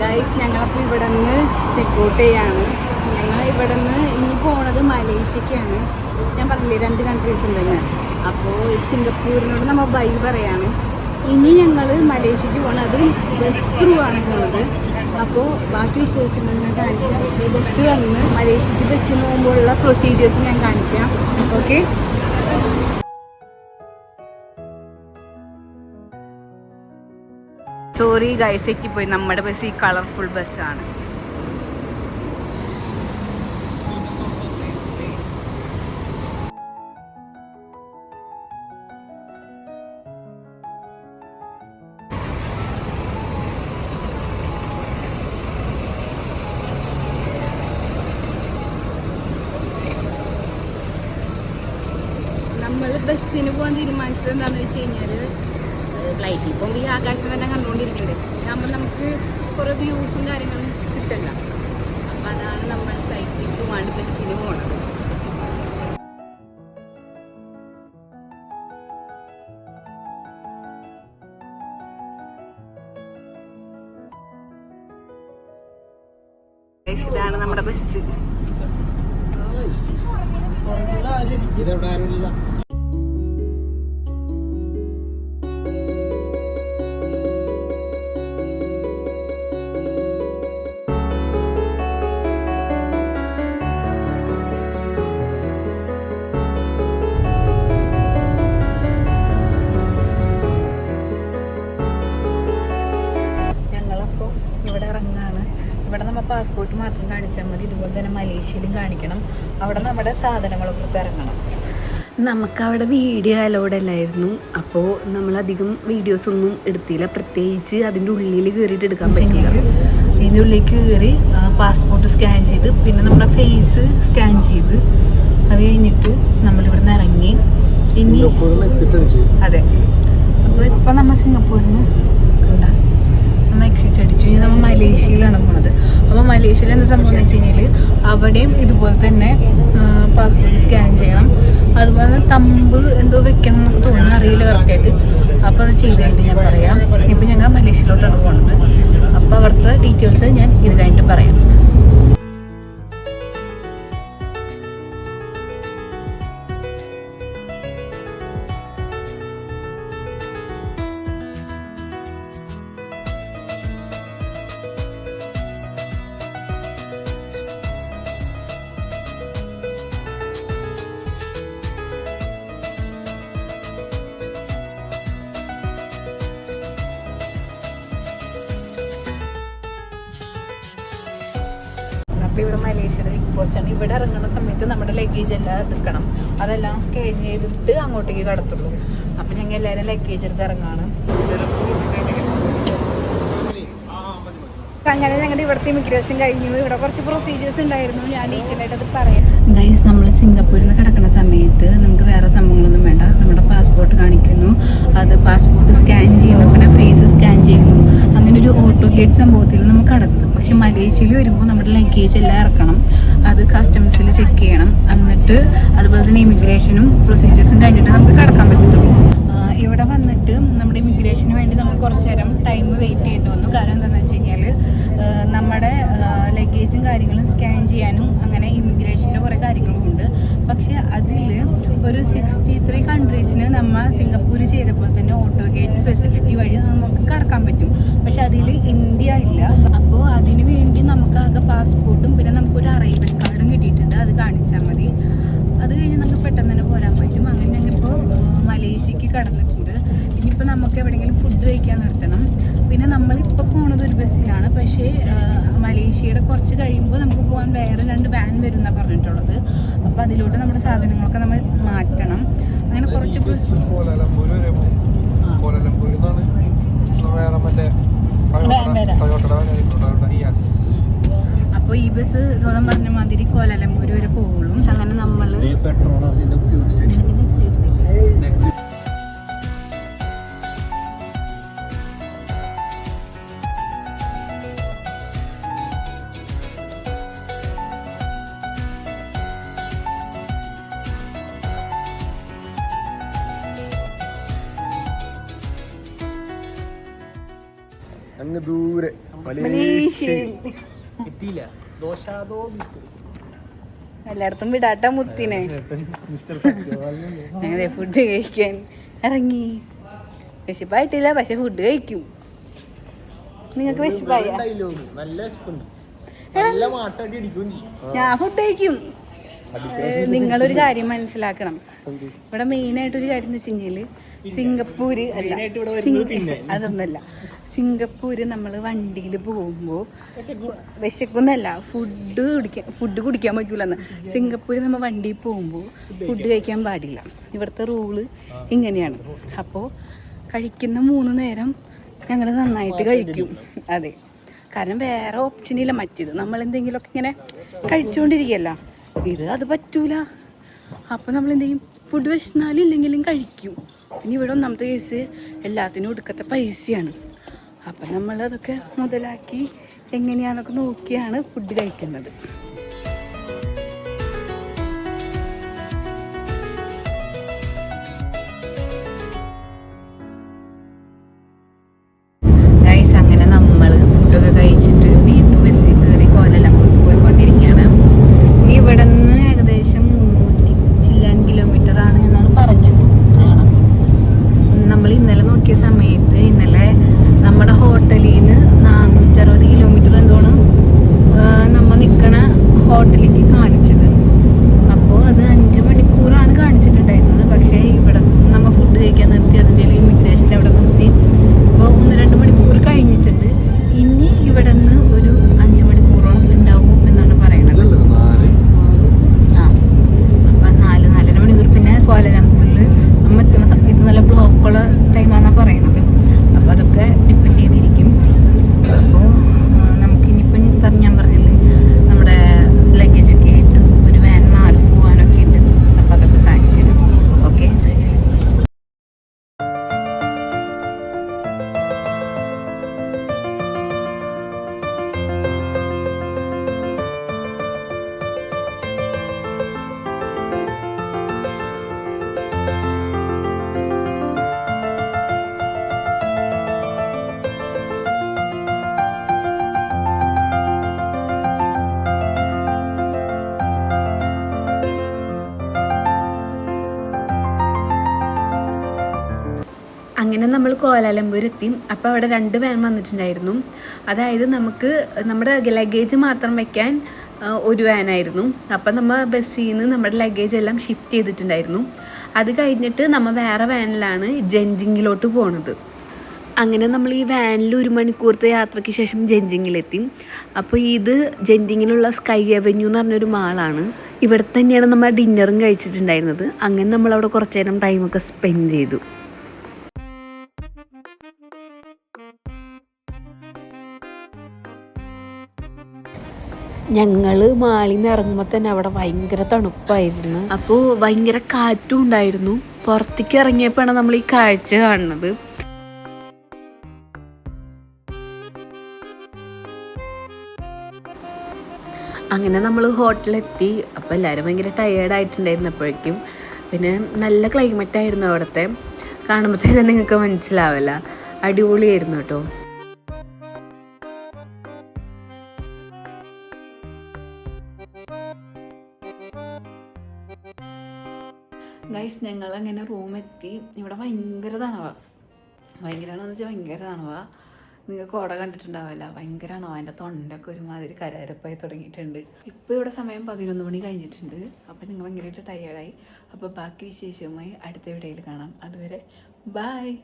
Guys ഞങ്ങളപ്പോൾ ഇവിടെ നിന്ന് checkout ചെയ്യാണ്. ഞങ്ങൾ ഇവിടെ നിന്ന് ഇനി പോണത് മലേഷ്യക്കാണ്. ഞാൻ പറഞ്ഞില്ലേ രണ്ട് കൺട്രീസ് ഉണ്ടെന്ന്. അപ്പോൾ സിംഗപ്പൂരിനോട് നമ്മൾ ബൈ പറയാണ്. ഇനി ഞങ്ങൾ മലേഷ്യക്ക് പോകണത് ബസ് ത്രൂ ആണ് പോണത്. അപ്പോൾ ബാക്കി വിശേഷങ്ങൾ ഞാൻ കാണിക്കാം. ബസ് വന്ന് മലേഷ്യക്ക് ബസ്സിന് പോകുമ്പോഴുള്ള പ്രൊസീജിയേഴ്സ് ഞാൻ കാണിക്കാം. ഓക്കെ സോറി ഗൈസ് പോയി നമ്മുടെ ബസ് ഈ കളർഫുൾ ബസ്സാണ് ബസ്സിന് പോകാൻ തീരുമാനിച്ചത് എന്താണെന്ന് വെച്ച് കഴിഞ്ഞാൽ ഫ്ലൈറ്റിൽ ഇപ്പം ഈ ആകാശം തന്നെ കണ്ടുകൊണ്ടിരിക്കുന്നുണ്ട് നമ്മൾ നമുക്ക് കുറേ വ്യൂസും കാര്യങ്ങളും കിട്ടില്ല അപ്പം അതാണ് നമ്മൾ ഫ്ലൈറ്റിൽ പോകാണ്ട് ബസ്സിന് പോകണം ഇതാണ് നമ്മുടെ ബസ് ഇതെവിടെ ആരുമില്ല പാസ്പോർട്ട് മാത്രം കാണിച്ചാൽ മതി. ഇതുപോലെ തന്നെ മലേഷ്യയിലും കാണിക്കണം. അവിടെ നമ്മുടെ സാധനങ്ങളൊക്കെ നമുക്ക് അവിടെ വീഡിയോ അലോഡ് അല്ലായിരുന്നു. അപ്പോൾ നമ്മളധികം വീഡിയോസ് ഒന്നും എടുത്തില്ല. പ്രത്യേകിച്ച് അതിന്റെ ഉള്ളിൽ കയറിയിട്ട് എടുക്കാൻ പറ്റില്ല. ഇതിന്റെ ഉള്ളിൽ കയറി പാസ്പോർട്ട് സ്കാൻ ചെയ്ത് പിന്നെ നമ്മുടെ ഫേസ് സ്കാൻ ചെയ്ത് അത് കഴിഞ്ഞിട്ട് നമ്മളിവിടുന്ന് ഇറങ്ങി. ഇനി സിംഗപ്പൂരിൽ എക്സിറ്റ് അടിച്ചു. അതെ. അപ്പോൾ ഇപ്പം നമ്മൾ സിംഗപ്പൂരിൽ നിന്ന് അടിച്ചു ഇനി നമ്മൾ മലേഷ്യയിലാണ് പോണത്. അപ്പോൾ മലേഷ്യയിൽ എന്താ സംഭവം വെച്ച് കഴിഞ്ഞാൽ അവിടെയും ഇതുപോലെ തന്നെ പാസ്പോർട്ട് സ്കാൻ ചെയ്യണം. അതുപോലെ തമ്പ് എന്തോ വെക്കണം എന്നൊക്കെ തോന്നുന്നു. അറിയില്ല കറക്റ്റായിട്ട് അപ്പോൾ അത് ചെയ്ത് കഴിഞ്ഞിട്ട് ഞാൻ പറയാം. ഇപ്പം ഞങ്ങൾ മലേഷ്യയിലോട്ടാണ് പോണത്. അപ്പോൾ അവിടുത്തെ ഡീറ്റെയിൽസ് ഞാൻ ഇത് കഴിഞ്ഞിട്ട് പറയാം. അപ്പോൾ ഇവിടെ മലേഷ്യയുടെ ചെക്ക് പോസ്റ്റാണ്. ഇവിടെ ഇറങ്ങുന്ന സമയത്ത് നമ്മുടെ ലഗേജ് എല്ലാം എടുക്കണം. അതെല്ലാം സ്കാൻ ചെയ്തിട്ട് അങ്ങോട്ടേക്ക് കടത്തുള്ളൂ. അപ്പം ഞങ്ങൾ എല്ലാവരും ലഗേജ് എടുത്ത് ഇറങ്ങാണ്. അങ്ങനെ ഞങ്ങളുടെ ഇവിടുത്തെ ഇമിഗ്രേഷൻ കഴിഞ്ഞു. ഇവിടെ കുറച്ച് പ്രൊസീജിയേഴ്സ് ഉണ്ടായിരുന്നു. ഞാൻ ഡീറ്റെയിൽ ആയിട്ട് അത് പറയാം. ഗൈസ് നമ്മൾ സിംഗപ്പൂരിൽ നിന്ന് കിടക്കുന്ന സമയത്ത് നമുക്ക് വേറെ സംഭവങ്ങളൊന്നും വേണ്ട. നമ്മുടെ പാസ്പോർട്ട് കാണിക്കുന്നു. അത് പാസ്പോർട്ട് സ്കാൻ ചെയ്യുന്നു. പിന്നെ ഫേസ് സ്കാൻ ചെയ്യുന്നു. അങ്ങനെ ഒരു ഓട്ടോ ഗേറ്റ് സംഭവത്തിൽ മലേഷ്യയിൽ വരുമ്പോൾ നമ്മുടെ ലഗേജ് എല്ലാം ഇറക്കണം. അത് കസ്റ്റംസിൽ ചെക്ക് ചെയ്യണം. എന്നിട്ട് അതുപോലെ തന്നെ ഇമിഗ്രേഷനും പ്രൊസീജിയേഴ്സും കഴിഞ്ഞിട്ട് നമുക്ക് കടക്കാൻ പറ്റത്തുള്ളൂ. ഇവിടെ വന്നിട്ട് നമ്മുടെ ഇമിഗ്രേഷന് വേണ്ടി നമ്മൾ കുറച്ച് നേരം ടൈം വെയിറ്റ് ചെയ്യേണ്ടി വന്നു. കാരണം എന്താണെന്ന് വെച്ച് കഴിഞ്ഞാൽ നമ്മുടെ ലഗേജും കാര്യങ്ങളും സ്കാൻ ചെയ്യാനും അങ്ങനെ ഇമിഗ്രേഷന്റെ കുറേ കാര്യങ്ങളും ഉണ്ട്. പക്ഷേ അതിൽ ഒരു സിക്സ്റ്റി ത്രീ കൺട്രീസിന് നമ്മൾ സിംഗപ്പൂർ ചെയ്ത പോലെ തന്നെ ഓട്ടോ ഗേറ്റ് ഫെസിലിറ്റി വഴി നമുക്ക് കടക്കാൻ പറ്റും. പക്ഷെ അതിൽ ഇന്ത്യ ഇല്ല. അപ്പോൾ അതിന് വേണ്ടി നമുക്ക് ആകെ പാസ്പോർട്ടും പിന്നെ നമുക്കൊരു അറൈവൽ കാർഡും കിട്ടിയിട്ടുണ്ട് അത് കാണിച്ചാൽ മതി അത് കഴിഞ്ഞ് നമുക്ക് പെട്ടെന്ന് തന്നെ പോരാൻ പറ്റും അങ്ങനെ ഞങ്ങളിപ്പോൾ മലേഷ്യക്ക് കടന്നിട്ടുണ്ട് ഇനിയിപ്പോൾ നമുക്ക് എവിടെയെങ്കിലും ഫുഡ് കഴിക്കാൻ നിർത്തണം പിന്നെ നമ്മളിപ്പോൾ പോണത് ഒരു ബസ്സിലാണ് പക്ഷേ ആ, മലേഷ്യയുടെ കുറച്ച് കഴിയുമ്പോൾ നമുക്ക് പോകാൻ വേറെ ബാൻ വാൻ വരും എന്നാണ് പറഞ്ഞിട്ടുള്ളത്. അപ്പോൾ അതിലോട്ട് നമ്മുടെ സാധനങ്ങളൊക്കെ നമ്മൾ മാറ്റണം. അങ്ങനെ കുറച്ച് അപ്പോൾ ഈ ബസ് ഗൗതം പറഞ്ഞ മാതിരി കോലാലംപൂർ വരെ പോകുള്ളൂ അങ്ങനെ നമ്മൾ അങ്ങ് ദൂരെ. മലേഷ്യയിൽ എത്തിയില്ല. ദോശാദോ എല്ലായിടത്തും വിടാട്ട മുത്തിനെ. അങ്ങനെ ഫുഡ് കഴിക്കാൻ ഇറങ്ങി. വിശപ്പായിട്ടില്ല പക്ഷെ ഫുഡ് കഴിക്കും. നിങ്ങൾക്ക് വിശപ്പായ? ഞാൻ ഫുഡ് കഴിക്കും. നിങ്ങളൊരു കാര്യം മനസ്സിലാക്കണം. ഇവിടെ മെയിൻ ആയിട്ട് ഒരു കാര്യം എന്ന് വെച്ച് കഴിഞ്ഞാൽ സിംഗപ്പൂര് അല്ല. അതൊന്നല്ല. സിംഗപ്പൂര് നമ്മൾ വണ്ടിയിൽ പോകുമ്പോൾ വിശക്കുന്നല്ല ഫുഡ് കുടിക്കാൻ ഫുഡ് കുടിക്കാൻ പറ്റൂലെന്ന്. സിംഗപ്പൂര് നമ്മൾ വണ്ടിയിൽ പോകുമ്പോൾ ഫുഡ് കഴിക്കാൻ പാടില്ല. ഇവിടുത്തെ റൂൾ ഇങ്ങനെയാണ്. അപ്പോൾ കഴിക്കുന്ന മൂന്ന് നേരം ഞങ്ങൾ നന്നായിട്ട് കഴിക്കും. അതെ. കാരണം വേറെ ഓപ്ഷൻ ഇല്ല. മറ്റേത് നമ്മൾ എന്തെങ്കിലുമൊക്കെ ഇങ്ങനെ കഴിച്ചുകൊണ്ടിരിക്കല്ല ഇത് അത് പറ്റൂല. അപ്പോൾ നമ്മൾ എന്ത് ചെയ്യും ഫുഡ് വിശന്നാലും ഇല്ലെങ്കിലും കഴിക്കും. പിന്നെ ഇവിടെ ഒന്നാമത്തെ കേസ് എല്ലാത്തിനും ഒടുക്കത്തെ പൈസയാണ്. അപ്പം നമ്മളതൊക്കെ മുതലാക്കി എങ്ങനെയാണെന്നൊക്കെ നോക്കിയാണ് ഫുഡ് കഴിക്കുന്നത്. നമ്മൾ എത്തുന്ന സമയത്ത് നല്ല ബ്ലോക്കുള്ള ടൈമാണെന്നാണ് പറയുന്നത് അപ്പോൾ അതൊക്കെ ഡിപ്പെൻഡ് ചെയ്തിരിക്കും. അപ്പോൾ നമുക്കിനിപ്പം പറഞ്ഞ ഞാൻ പറഞ്ഞില്ലേ നമ്മുടെ ലഗേജൊക്കെ നമ്മൾ കോലാലംപൂർ എത്തി അപ്പോൾ അവിടെ രണ്ട് വാൻ വന്നിട്ടുണ്ടായിരുന്നു. അതായത് നമുക്ക് നമ്മുടെ ലഗേജ് മാത്രം വയ്ക്കാൻ ഒരു വാനായിരുന്നു അപ്പം നമ്മൾ ബസ്സിൽ നിന്ന് നമ്മുടെ ലഗേജ് എല്ലാം ഷിഫ്റ്റ് ചെയ്തിട്ടുണ്ടായിരുന്നു. അത് കഴിഞ്ഞിട്ട് നമ്മൾ വേറെ വാനിലാണ് ജെൻജിങ്ങിലോട്ട് പോണത്. അങ്ങനെ നമ്മൾ ഈ വാനിൽ ഒരു മണിക്കൂറത്തെ യാത്രയ്ക്ക് ശേഷം ജെൻജിങ്ങിലെത്തി. അപ്പോൾ ഇത് ജെൻജിങ്ങിലുള്ള സ്കൈ അവന്യൂ എന്ന് പറഞ്ഞൊരു മാളാണ്. ഇവിടെ തന്നെയാണ് നമ്മൾ ഡിന്നറും കഴിച്ചിട്ടുണ്ടായിരുന്നത്. അങ്ങനെ നമ്മളവിടെ കുറച്ച് നേരം ടൈമൊക്കെ സ്പെൻഡ് ചെയ്തു. ഞങ്ങൾ മാളിൽ നിന്ന് ഇറങ്ങുമ്പോൾ തന്നെ അവിടെ ഭയങ്കര തണുപ്പായിരുന്നു. അപ്പോൾ ഭയങ്കര കാറ്റും ഉണ്ടായിരുന്നു. പുറത്തേക്ക് ഇറങ്ങിയപ്പോഴാണ് നമ്മൾ ഈ കാഴ്ച കാണുന്നത്. അങ്ങനെ നമ്മൾ ഹോട്ടലെത്തി. അപ്പോൾ എല്ലാവരും ഭയങ്കര ടയേർഡായിട്ടുണ്ടായിരുന്നപ്പോഴേക്കും പിന്നെ നല്ല ക്ലൈമറ്റ് ആയിരുന്നു അവിടുത്തെ. കാണുമ്പോൾ തന്നെ നിങ്ങൾക്ക് മനസ്സിലാവില്ല. അടിപൊളിയായിരുന്നു കേട്ടോ. ഞങ്ങൾ അങ്ങനെ റൂമെത്തി. ഇവിടെ ഭയങ്കര തണവ. ഭയങ്കരമാണെന്ന് വെച്ചാൽ ഭയങ്കര തണവ. നിങ്ങൾക്ക് കോട കണ്ടിട്ടുണ്ടാവില്ല ഭയങ്കര തണവ തൊണ്ടൊക്കെ ഒരുമാതിരി കരകരപ്പായി തുടങ്ങിയിട്ടുണ്ട്. ഇപ്പോൾ ഇവിടെ സമയം പതിനൊന്ന് മണി കഴിഞ്ഞിട്ടുണ്ട്. അപ്പോൾ നിങ്ങൾ ഭയങ്കരമായിട്ട് ടയേർഡായി അപ്പോൾ ബാക്കി വിശേഷവുമായി അടുത്ത വീഡിയോയിൽ കാണാം. അതുവരെ ബായ്